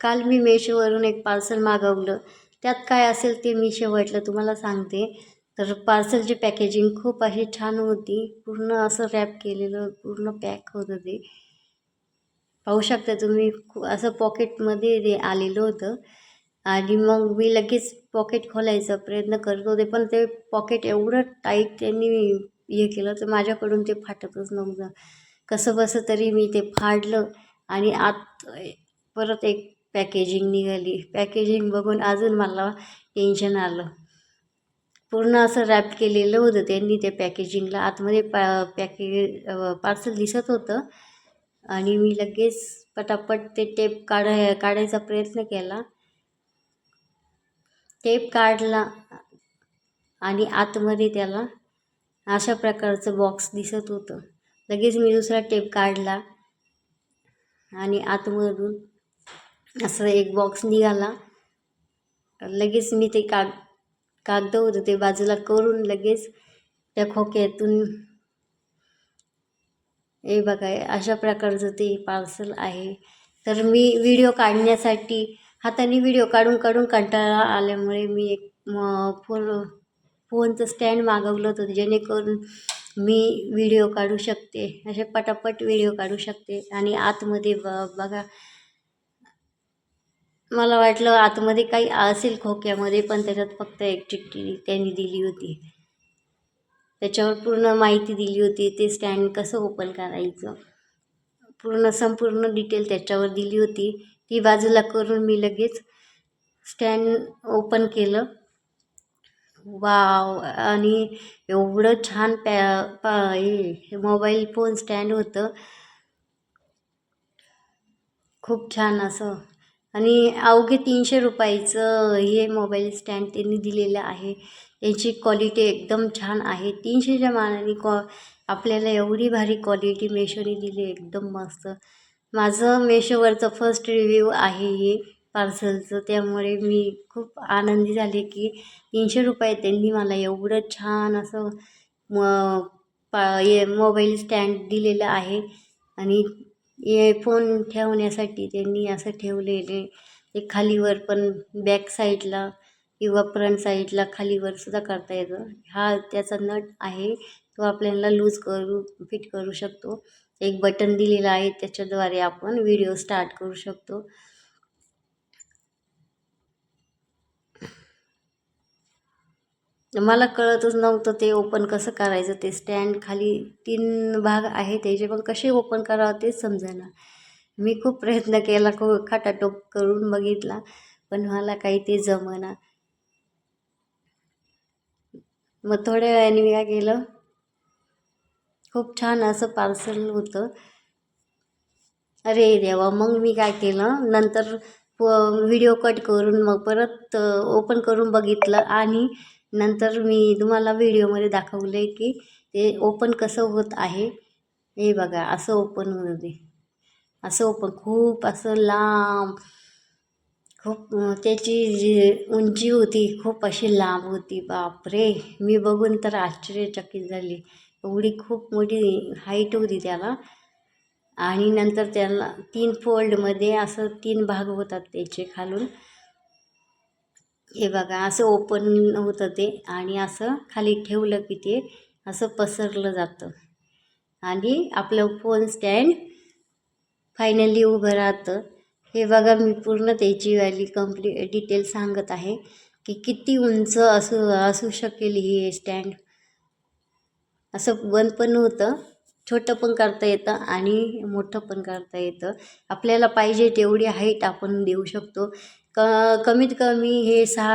काल मी मेशोवरून एक पार्सल मागवलं. त्यात काय असेल ते मी शेवटलं तुम्हाला सांगते. तर पार्सलची पॅकेजिंग खूप अशी छान होती. पूर्ण असं रॅप केलेलं पूर्ण पॅक होतं ते पाहू शकता तुम्ही खू असं पॉकेटमध्ये ते आलेलं होतं. आणि मग मी लगेच पॉकेट खोलायचा प्रयत्न करत होते पण ते पॉकेट एवढं टाईट त्यांनी हे केलं तर माझ्याकडून ते फाटतच नव्हतं. कसं बसं तरी मी ते फाडलं आणि आत परत एक पॅकेजिंग निघाली. पॅकेजिंग बघून अजून मला टेन्शन आलं. पूर्ण असं रॅप केलेलं होतं त्यांनी त्या पॅकेजिंगला आतमध्ये पॅ पॅके पार्सल दिसत होतं. आणि मी लगेच पटापट ते टेप काढाय काढायचा प्रयत्न केला. टेप काढला. आणि आतमध्ये त्याला अशा प्रकारचं बॉक्स दिसत होतं. लगेच मी दुसरा टेप काढला. आणि आतमधून असं एक बॉक्स निघाला. लगेच मी ते काग कागद होतं ते बाजूला करून लगेच त्या खोक्यातून हे बघा अशा प्रकारचं ते पार्सल आहे. तर मी व्हिडिओ काढण्यासाठी हाताने व्हिडिओ काढून काढून कंटाळा आल्यामुळे मी एक फोन फोनचं स्टँड मागवलं होतं जेणेकरून मी व्हिडिओ काढू शकते. असे पटापट व्हिडिओ काढू शकते. आणि आतमध्ये ब बघा मला वाटलं आतमध्ये काही असेल खोक्यामध्ये पण त्याच्यात फक्त एक चिठ्ठी त्यांनी दिली होती. त्याच्यावर पूर्ण माहिती दिली होती ते स्टँड कसं ओपन करायचं. पूर्ण संपूर्ण डिटेल त्याच्यावर दिली होती. ती बाजूला करून मी लगेच स्टँड ओपन केलं. वाव! आणि एवढं छान पॅ पा हे मोबाईल फोन स्टँड होतं. खूप छान असं. आणि अवघे तीनशे रुपयाचं हे मोबाईल स्टँड त्यांनी दिलेलं आहे. याची क्वालिटी एकदम छान आहे. तीनशेच्या मानाने कॉ आपल्याला एवढी भारी क्वालिटी मेशोने दिली एकदम मस्त. माझं मेशोवरचं फर्स्ट रिव्ह्यू आहे हे पार्सलचं त्यामुळे मी खूप आनंदी झाले की तीनशे रुपये त्यांनी मला एवढं छान असं म पा हे मोबाईल स्टँड दिलेलं आहे. आणि ये फोन ठेवण्यासाठी त्यांनी असं ठेवलेले. ते खालीवर पण बॅक साईडला किंवा फ्रंट साईडला खालीवर सुद्धा करता येतं. हा त्याचा नट आहे. तो आपल्याला लूज करू फिट करू शकतो. एक बटन दिलेलं आहे. त्याच्याद्वारे आपण व्हिडिओ स्टार्ट करू शकतो. मला कळतच नव्हतं ते ओपन कसं करायचं. ते स्टँड खाली तीन भाग आहे त्याचे पण कसे ओपन करावं तेच समजेना मी खूप प्रयत्न केला खूप खाटाटोप करून बघितला पण मला काही ते जमना. मग थोड्या वेळाने मी काय केलं? खूप छान असं पार्सल होतं. अरे देवा मग मी काय केलं? नंतर व्हिडिओ कट करून मग परत ओपन करून बघितलं आणि नंतर मी तुम्हाला व्हिडिओमध्ये दाखवलं आहे की ते ओपन कसं होत आहे. हे बघा असं ओपन होते असं ओपन खूप असं लांब खूप त्याची जी उंची होती खूप अशी लांब होती. बापरे! मी बघून तर आश्चर्यचकित झाली. एवढी खूप मोठी हाईट होती त्याला. आणि नंतर त्याला तीन फोल्डमध्ये असं तीन भाग होतात त्याचे खालून. हे बघा असं ओपन होतं ते आणि असं खाली ठेवलं की ते असं पसरलं जातं. आणि आपलं फोन स्टँड फायनली उभं राहतं. हे बघा मी पूर्ण त्याची वाली कंप्ली डिटेल सांगत आहे की किती उंच असू असू शकेल हे स्टँड असं बंद पण होतं छोटं पण करता येतं आणि मोठं पण करता येतं. आपल्याला पाहिजे तेवढी हाईट आपण देऊ शकतो. क कमीत कमी हे सहा